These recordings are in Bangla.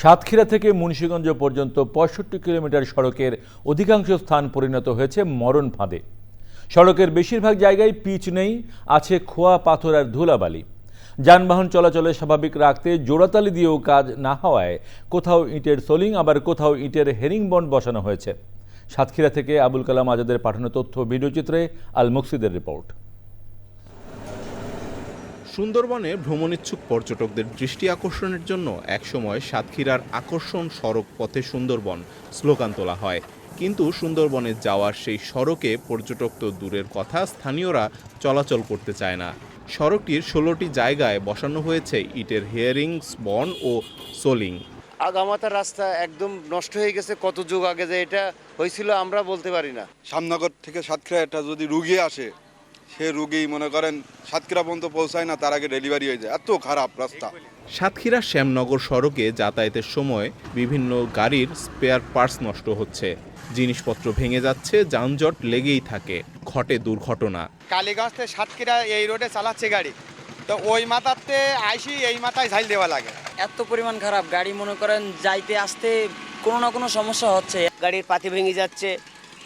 সাতক্ষীরা থেকে মুন্সীগঞ্জ পর্যন্ত পঁয়ষট্টি কিলোমিটার সড়কের অধিকাংশ স্থান পরিণত হয়েছে মরণ ফাঁদে। সড়কের বেশিরভাগ জায়গায় পিচ নেই, আছে খোয়া পাথর আর ধুলাবালি। যানবাহন চলাচলে স্বাভাবিক রাখতে জোড়াতালি দিয়েও কাজ না হওয়ায় কোথাও ইটের সোলিং, আবার কোথাও ইটের হেরিং বন্ড বসানো হয়েছে। সাতক্ষীরা থেকে আবুল কালাম আজাদের পাঠানো তথ্য ভিডিওচিত্রে আল মুকসিদের রিপোর্ট। সুন্দরবনে ভ্রমণিচ্ছুক পর্যটকদের দৃষ্টি আকর্ষণের জন্য একসময় সাতক্ষীরার আকর্ষণ সড়ক পথে সুন্দরবন স্লোগান তোলা হয়। কিন্তু সুন্দরবনে যাওয়ার সেই সড়কে পর্যটক তো দূরের কথা স্থানীয়রা চলাচল করতে চায় না। সড়কটির ষোলোটি জায়গায় বসানো হয়েছে ইটের হেয়ারিংস বন ও সোলিং। আগামাতার রাস্তা একদম নষ্ট হয়ে গেছে কত যুগ আগে যে এটা হয়েছিল আমরা বলতে পারি না। সামনগর থেকে সাতক্ষীরা একটা যদি রুগী আসে সে রুগী মনে করেন সাতক্ষীরা পর্যন্ত পৌঁছায় না তার আগে ডেলিভারি হয়ে যায়। এত খারাপ রাস্তা। সাতক্ষীরা শ্যামনগর সড়কে যাতায়াতের সময় বিভিন্ন গাড়ির স্পেয়ার পার্টস নষ্ট হচ্ছে। জিনিসপত্র ভেঙে যাচ্ছে যানজট লেগেই থাকে। ঘটে দুর্ঘটনা। কালীগঞ্জ থেকে সাতক্ষীরা এই রোডে চালাচ্ছে গাড়ি। তো ওই মাথাতে আইসি এই মাথায় ঝাইল দেওয়া লাগে। এত পরিমাণ খারাপ গাড়ি মনে করেন যাইতে আসতে কোনো না কোনো সমস্যা হচ্ছে। গাড়ির পাতি ভেঙে যাচ্ছে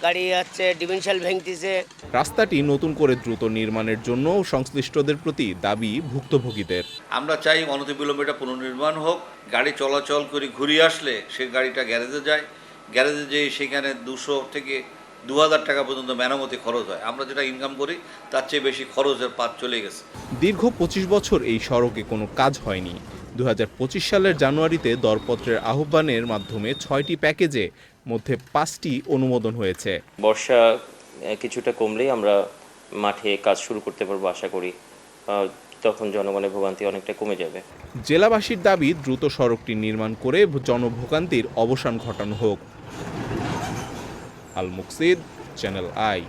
গাড়ি যাচ্ছে ডিমেনশিয়াল ভেঙতেছে রাস্তাটি নতুন করে দ্রুত নির্মাণের জন্য সংশ্লিষ্টদের প্রতি দাবি ভুক্তভোগীদের। আমরা চাই অনতিবিলম্বে এটা পুনর্নির্মাণ হোক। গাড়ি চলাচল করে ঘুরিয়ে আসলে সে গাড়িটা গ্যারেজে যায়। গ্যারেজে যেয়ে সেখানে দুশো থেকে দু হাজার টাকা পর্যন্ত মেরামতি খরচ হয়। আমরা যেটা ইনকাম করি তার চেয়ে বেশি খরচের পাত চলে গেছে। দীর্ঘ পঁচিশ বছর এই সড়কে কোনো কাজ হয়নি। দু হাজার পঁচিশ সালের জানুয়ারিতে দরপত্রের আহ্বানের মাধ্যমে ছয়টি প্যাকেজে মধ্যে পাঁচটি অনুমোদন হয়েছে। বর্ষা কিছুটা কমলেই আমরা মাঠে কাজ শুরু করতে পারব আশা করি। তখন জনগণের ভোগান্তি অনেকটা কমে যাবে। জেলাবাসীর দাবি দ্রুত সড়কটি নির্মাণ করে জনভোগান্তির অবসান ঘটানো হোক। Al Muksid channel I.